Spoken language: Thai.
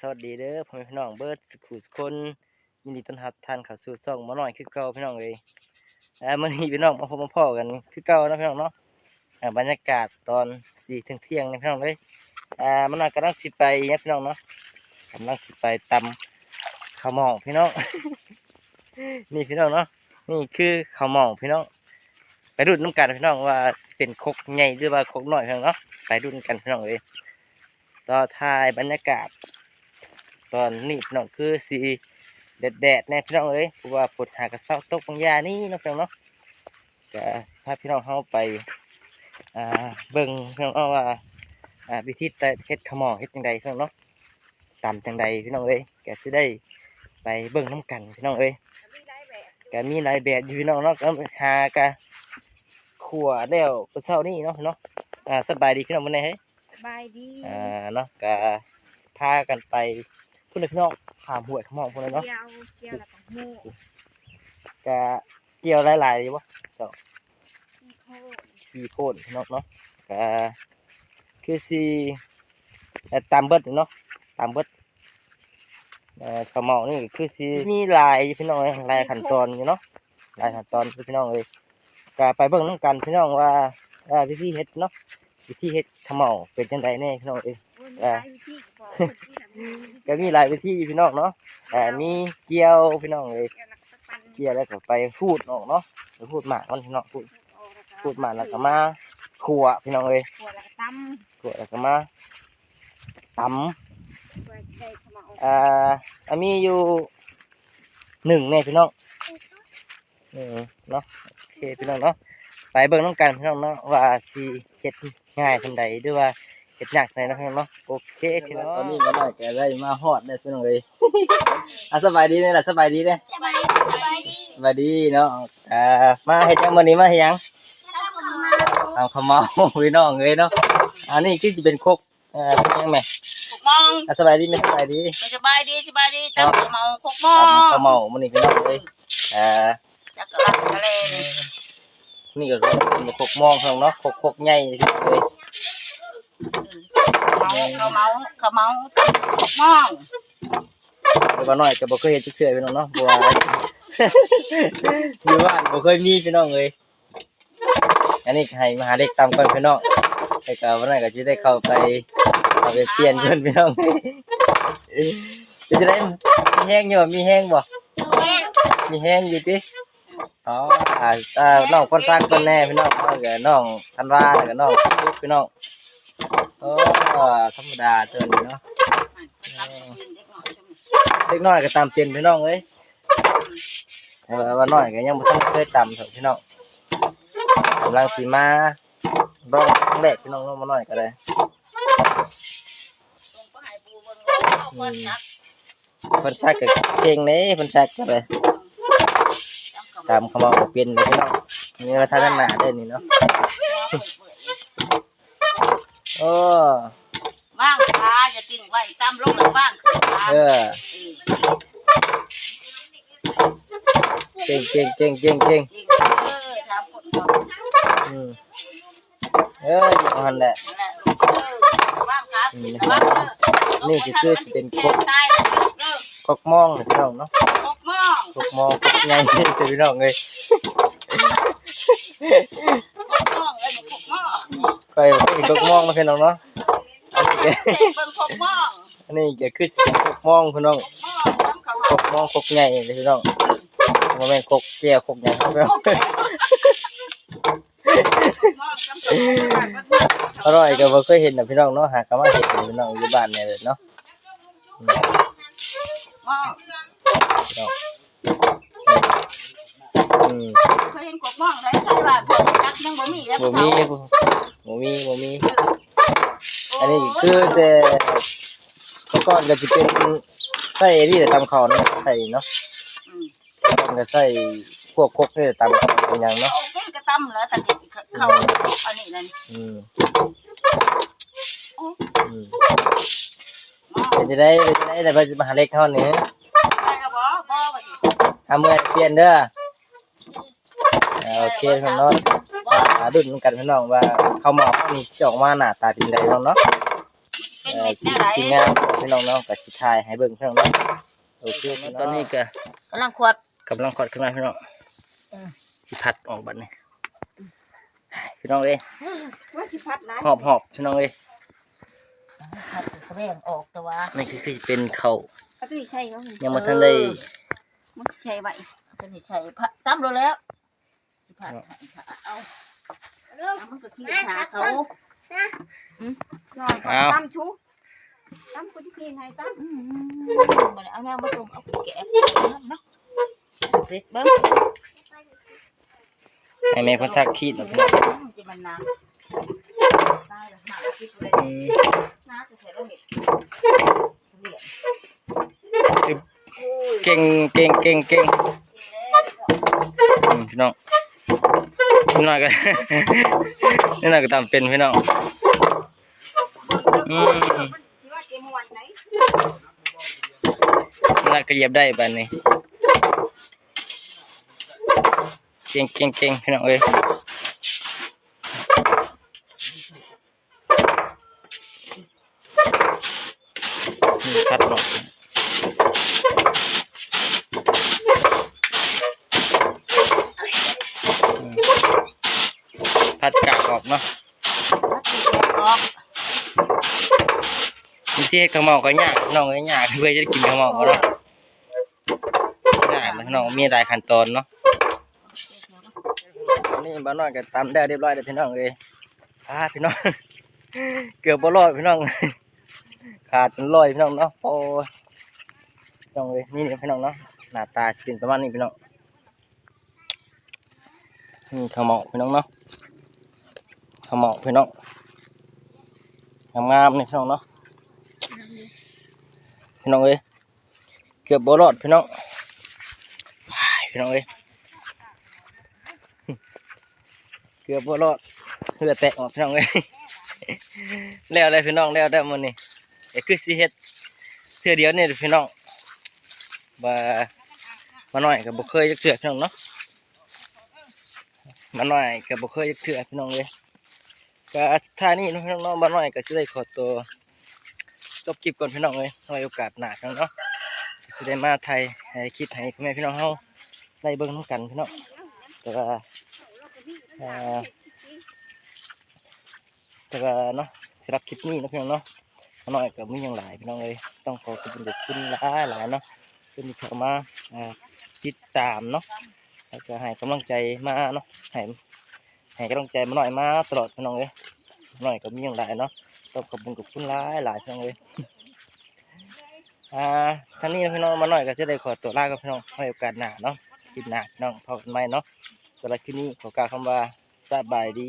อพ่อแม่พี่น้องเบิร์ดสุขุสคนยินดีต้อนรับท่านเข้าสู่ช่องมาหน่อยคือเก่าพี่น้องเอ้ยอ่ามื้อนี้พี่น้องมาพบมาพ้อกันคือเก่านะพี่น้องเนาะอ่าบรรยากาศตอนสี่ถึงเที่ยงนี่พี่น้องเอ้ยอ่ามันน่อยกำลังสิไปเนี่ยพี่น้องเนาะกำลังสิไปตำข้าวหมองพี่น้องนี่พี่น้องเนาะนี่คือข้าวหมองพี่น้อง ไปดูน้ำกันพี่น้องว่าเป็นคกใหญ่หรือว่าคกน้อยพี่น้องเนาะไปดูดกันพี่น้องเอ้ยต่อท้ายบรรยากาศ ตอนนี้พี่น้องคือสีแดดแดดๆแน่พี่น้องเอ้ยเพราะว่าฝนหากระเซาตกบางยานี่เนาะพี่น้องเนาะก็พาพี่น้องเข้าไปอ่าเบิ่งพี่น้องเอาว่าอ่าวิธีแต่เฮ็ดขาวหมอเฮ็ดจังใดพี่น้องเนาะตามจังใดพี่น้องเอ้ยก็สิได้ไปเบิ่งน้ำกันพี่น้องเอ้ยก็มีหลายแบบอยู่พี่น้องเนาะก็หากะขัวแล้วเพิ่นเช้านี่เนาะพี่น้องอ่าสบายดีพี่น้องมื้อนี้เฮ้ยสบายดีอ่าเนาะก็พากันไป พุ่นเลยพี่น้องขามห้วยขามองพุ่นเลยเนาะเกี่ยวเกี่ยวแล้วก็โม่ก็เกี่ยวหลายๆอยู่บ่สองที่โคตรสี่โคนพี่น้องเนาะก็คือสี่เอ่อตามเบิดเนาะตามเบิดเอ่อขามองนี่ก็คือสีมีหลายอยู่พี่น้องเอ้ยหลายขั้นตอนอยู่เนาะหลายขั้นตอนอยู่พี่น้องเลยก็ไปเบิ่งน้ำกันพี่น้องว่าอ่าวิธีเฮ็ดเนาะวิธีเฮ็ดขามองเป็นจังไดแน่พี่น้องเอ้ยวนอ่าไปวิธีบอ ก็มีหลายวิธีพี่น้องเนาะแต่มีเกี่ยวพี่น้องเลยเกี่ยวแล้วก็ตะปันเกี่ยวแล้วก็ไปพูดออกเนาะไปพูดหมากมันพี่น้องพูดพูดหมากแล้วก็มาขัวพี่น้องเลยขวดแล้วก็ตำขัวแล้วก็มาตั้มาออกำอ่าอันมีอยู่หนึ่งเนี่ยพี่น้องหนึ่งเนาะโอเคพี่น้องเนาะไปเบิ่งน้องกันพี่น้องเนาะว่าสีเฮ็ดง่ายทันใดหรือว่า เฮ็ดยากทันใดเนาะพี่น้องเนาะโอเคพี่น้องตอนนี้มาได้แกได้มาฮอดได้พี่น้องเลยอะสบายดีเนี่ยล่ะสบายดีเนี่ยสบายดีสบายดีสวัสดีเนาะอ่ามาเฮ็ดหยังมื้อนี้มาเฮ็ดหยังแล้วก็มาตามคำเมาพี่น้องเอ้ยเนาะอันนี้คือสิเป็นครกเอ่อเป็นหยังแม่หกโมงอะสบายดีไหมสบายดีไม่สบายดีสบายดีตั้งแต่เมาหกโมตามงคำเมามื้อนี้พี่น้องเอ้ยอ่าจักรลักทะเลนี่ก็คือเป็นครกมองข้างเนาะครกครกใหญ่พี่น้องเอ้ยเมาเขาเมาเขาเมาหกโมงแต่ว่าน้อยก็บ่เคยเฮ็ดจักเทื่อพี่น้องเนาะเพราะว่า อยู่บ้านบ่เคยมีพี่น้องเอ้ยอันนี้ให้มาหาเด็กตามก่อนพี่น้องแล้วก็วันนั้นก็สิได้เข้าไปเข้าไปเปลี่ยนเพิ่นพี่น้องเป็นจะได้มีแห้งอยู่บ่มีแห้งบ่มีแห้งอยู่ติอ๋ออ่าอ่าน้องคนซักคนแน่พี่น้องน้องกับน้องธันวาแล้วก็น้องพี่น้อง โอ้ธรรมดาเตือนเนาะเล็กน้อยก็ตามเป็นพี่น้องเอ้ยแต่ว่าว่าน้อยก็ยังบ่ทันเคยตำเถอะพี่น้องกำลังสิมาลองครั้งแรกพี่น้องลองมาหน่อยก็ได้เพิ่นซักก็เก่งเด้เพิ่นซักก็เลยตามคำว่าบ่เป็นเลยพี่น้องนี่ว่าท่าทางหน้าเด้อนี่เนาะ โอ้ว่างขาจะติ้งไว้ตามลงแล้วว่างขึ้นขาเออเก่งเก่งเก่งเก่งเก่งติ้งเออสามคนก่อนอืมเอออยู่หันแหละ นั่นแหละเออว่างขาขึ้นว่างเด้อนี่คือคือสิเป็นครกตายแล้วเด้อกกมองนี่พี่น้องเนาะหกโมงกกมองกกใหญ่เด้อพี่น้องเอ้ย หกโมงแล้วนี่หกโมง ค่อยเห็นกกมองมาพี่น้องเนาะอันนี้ก็เด็กเบิ่งหกโมงอันนี้ก็คือสิเป็นกกมองพี่น้องหกโมงทำเขากกมองกกใหญ่เลยพี่น้องบ่แม่นกกแก้วกกใหญ่ครับพี่น้องอร่อยก็บ่เคยเห็นนะพี่น้องเนาะหาก็มาเห็นพี่น้องอยู่บ้านเนี่ยเลยเนาะอืมพี่น้อง เคยเห็นกบมองได้ใช่ว่าพวกจักยังบ่มีแล้วบ่มีบ่มีบ่มี อันนี้คือแต่เมื่อก่อนก็สิเป็นใส่นี่แหละตำข้าวเนาะใส่เนาะก่อนก็ใส่พวกครกนี่แหละตำข้าวเป็นหยังเนาะเอาเป็นกระตำแล้วแต่เขาอันนี้นั่นอืมอืมเป็นจะได้เป็นจะได้แต่ว่าสิมาหาเล็กเท่านี้ไปแล้วบ่บ่ว่าสิทำเมื่อเปลี่ยนเด้ออ่า โอเคพี่น้องอ่าดุนกันพี่น้องว่าเขาวหมอกนี่จะออกมาหน้าตาเป็นไงน้องเนาะเป็นเอ่อเม็ดแนวไหนสีงามบ่พี่น้องเนาะกับชิทายให้เบิ่งพี่น้องเนาะโอเคตอนนี้ก็กำลังขวดกำลังขอดขึ้นมาพี่น้องสิพัดออกบัดนี้พี่น้องเอ้ยว่าสิพัดนะหอบหอบพี่น้องเอ้ยผัดแรงออกแต่ว่านี่คือคือเป็นเขาวก็ต้องใช่เขายังมาทันได้มันใช่ไว้จะนี่ใช่ผัดตั้มเราแล้วสิ ผัดเอาเริ่มเอามันก็ขี้ขาเขานอนตั้มชูตั้มคนที่กินให้ตั้มอืมมาเอาแนวมาตรงเอาแกะเนาะเป็ดเบิ้งให้แม่เพิ่นซักขีดเนาะพี่น้องจะมันนานตายแล้วหาคิดเลยอืมน้าจะใช้แล้วเห็ดเรียนเก่งเก่งเก่งเก่งอืมพี่น้อง พี่น้อยก็นี่น่าก็ตามเป็นพี่น้องอืมที่ว่าเกมวันไหนนี่น่าก็เหยียบได้บัดนี้เก่งเก่งเก่งพี่น้องเอ้ยนี่พัดเนาะอืม พัดกากออกเนาะออกบางทีเฮ็ดข้าวเมาก็ยากน้องก็ยากเพื่อจะได้กินข้าวเมาก็เนาะยากนะน้องมีหลายขั้นตอนเนาะนี่บ้านน้อยก็ตำได้เรียบร้อยแล้วพี่น้องเอ้ยอาพี่น้อง เกือบบ่รอดพี่น้องขาดจนลอยพี่น้องเนาะโอ้ยน้องเอ้ยนี่พี่น้องเนาะหน้าตาเป็นประมาณนี้พี่น้องนี่ข้าวเมาพี่น้องเนาะ ข้าวเมาพี่น้องงามๆนี่พี่น้องเนาะพี่น้องเอ้ยเกือบบ่รอดพี่น้องพี่น้องเอ้ยเกือบบ่รอดเหือแตกออกพี่น้องเอ้ยแล้วเลยพี่น้องแล้วได้มื้อนี้ไอ้คือสิเฮ็ดเทื่อเดียวนี่พี่น้องบ่ามาหน่อยก็บ่เคยจักเทื่อพี่น้องเนาะมาหน่อยก็บ่เคยจักเทื่อพี่น้องเอ้ย ก็ท่านี่น้องเนาะมาหน่อยก็สิได้ขอตัวจบคลิปก่อนพี่น้องเลยไว้โอกาสหนาเนาะจะได้มาไทยให้คลิปให้พ่อแม่พี่น้องเฮาได้เบิ่งน้ำกันพี่น้องแต่ว่าเอ่อแต่ว่าเนาะสำหรับคลิปนี้นะพี่น้องเนาะน้อยก็มีอย่างหลายพี่น้องเลยต้องขอขอบคุณขอบคุณหลายหลายเนาะที่เข้ามาติดตามเนาะแล้วก็ให้กำลังใจมาเนาะให้ ให้กำลังใจมาหน่อยมาตลอดพี่น้องเลยหน่อยก็มีอย่างไรเนาะต้องขอบคุณกับคุณหลายหลายจังเลยอ่าท่านนี้พี่น้องมาหน่อยก็จะได้ขอตัวลากับพี่น้องให้โอกาสหนาเนาะคลิปหนาพี่น้องพอกันไหม่เนาะสำหรับคลิปนี้ขอกล่าวคำว่าสบายดี